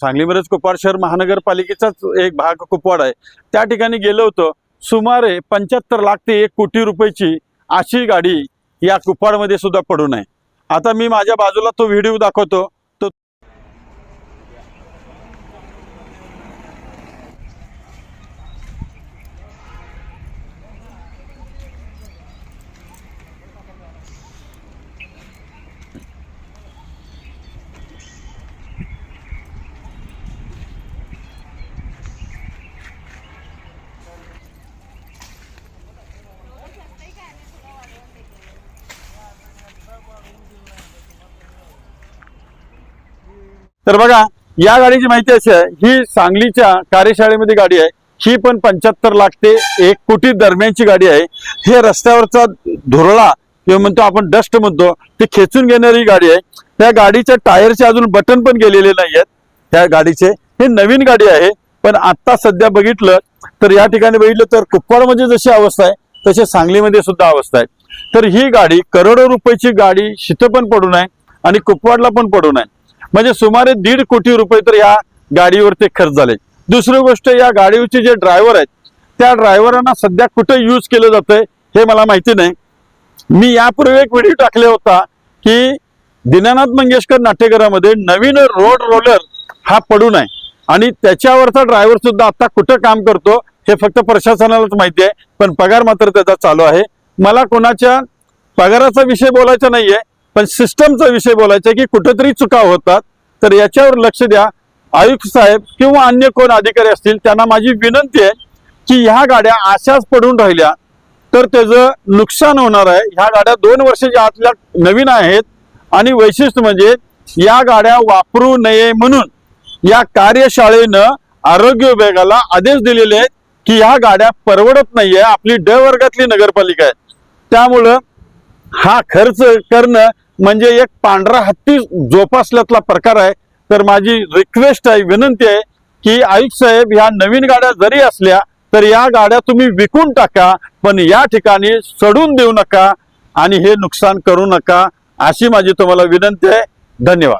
सांगली मिरज कुपवाड शहर महानगरपालिकेचाच एक भाग कुपवाड आहे. त्या ठिकाणी गेलो होतो सुमारे पंच्याहत्तर लाख ते एक कोटी रुपयाची अशी गाडी या कुपवाडमध्ये सुद्धा पडून आहे. आता मी माझ्या बाजूला तो व्हिडिओ दाखवतो तो तर बघा या गाडीची माहिती अशी आहे ही सांगलीच्या कार्यशाळेमध्ये गाडी आहे. ही पण पंच्याहत्तर लाख ते एक कोटी दरम्यानची गाडी आहे. हे रस्त्यावरचा धुरळा किंवा म्हणतो आपण डस्ट म्हणतो ते खेचून घेणारी गाडी आहे. त्या गाडीच्या टायरचे अजून बटन पण गेलेले नाही आहेत त्या गाडीचे हे नवीन गाडी आहे पण आत्ता सध्या बघितलं तर या ठिकाणी बघितलं तर कुप्पाडमध्ये जशी अवस्था आहे तशी सांगलीमध्ये सुद्धा अवस्था आहे. तर ही गाडी करोडो रुपयाची गाडी शिथं पण पडून आहे आणि कुपवाडला पण पडून आहे म्हणजे सुमारे दीड कोटी रुपये तर या गाडीवर ते खर्च झाले. दुसरी गोष्ट या गाडीवरचे जे ड्रायव्हर आहेत त्या ड्रायव्हरांना सध्या कुठे यूज केलं जातंय हे मला माहिती नाही. मी यापूर्वी एक व्हिडिओ टाकला होता की दीनानाथ मंगेशकर नाट्यगृहामध्ये नवीन रोड रोलर हा पडू नये. आणि त्याच्यावरचा ड्रायव्हर सुद्धा आता कुठं काम करतो हे फक्त प्रशासनालाच माहिती आहे पण पगार मात्र त्याचा चालू आहे. मला कोणाच्या पगाराचा विषय बोलायचा नाहीये पण सिस्टमचा विषय बोलायचा की कुठेतरी चुका होतात. तर याच्यावर लक्ष द्या. आयुक्त साहेब किंवा अन्य कोण अधिकारी असतील त्यांना माझी विनंती आहे की ह्या गाड्या अशाच पडून राहिल्या तर त्याचं नुकसान होणार आहे. ह्या गाड्या दोन वर्षाच्या आतल्या नवीन आहेत आणि वैशिष्ट्य म्हणजे या गाड्या वापरू नये म्हणून या कार्यशाळेनं आरोग्य विभागाला आदेश दिलेले आहेत की ह्या गाड्या परवडत नाहीये. आपली ड वर्गातली नगरपालिका आहे. त्यामुळं हा खर्च करणं म्हणजे एक पांढरा हत्ती जोपासल्यातला प्रकार आहे. तर माझी रिक्वेस्ट आहे विनंती आहे की आयुक्त साहेब ह्या नवीन गाड्या जरी असल्या तर या गाड्या तुम्ही विकून टाका पण या ठिकाणी सडून देऊ नका आणि हे नुकसान करू नका अशी माझी तुम्हाला विनंती आहे. धन्यवाद.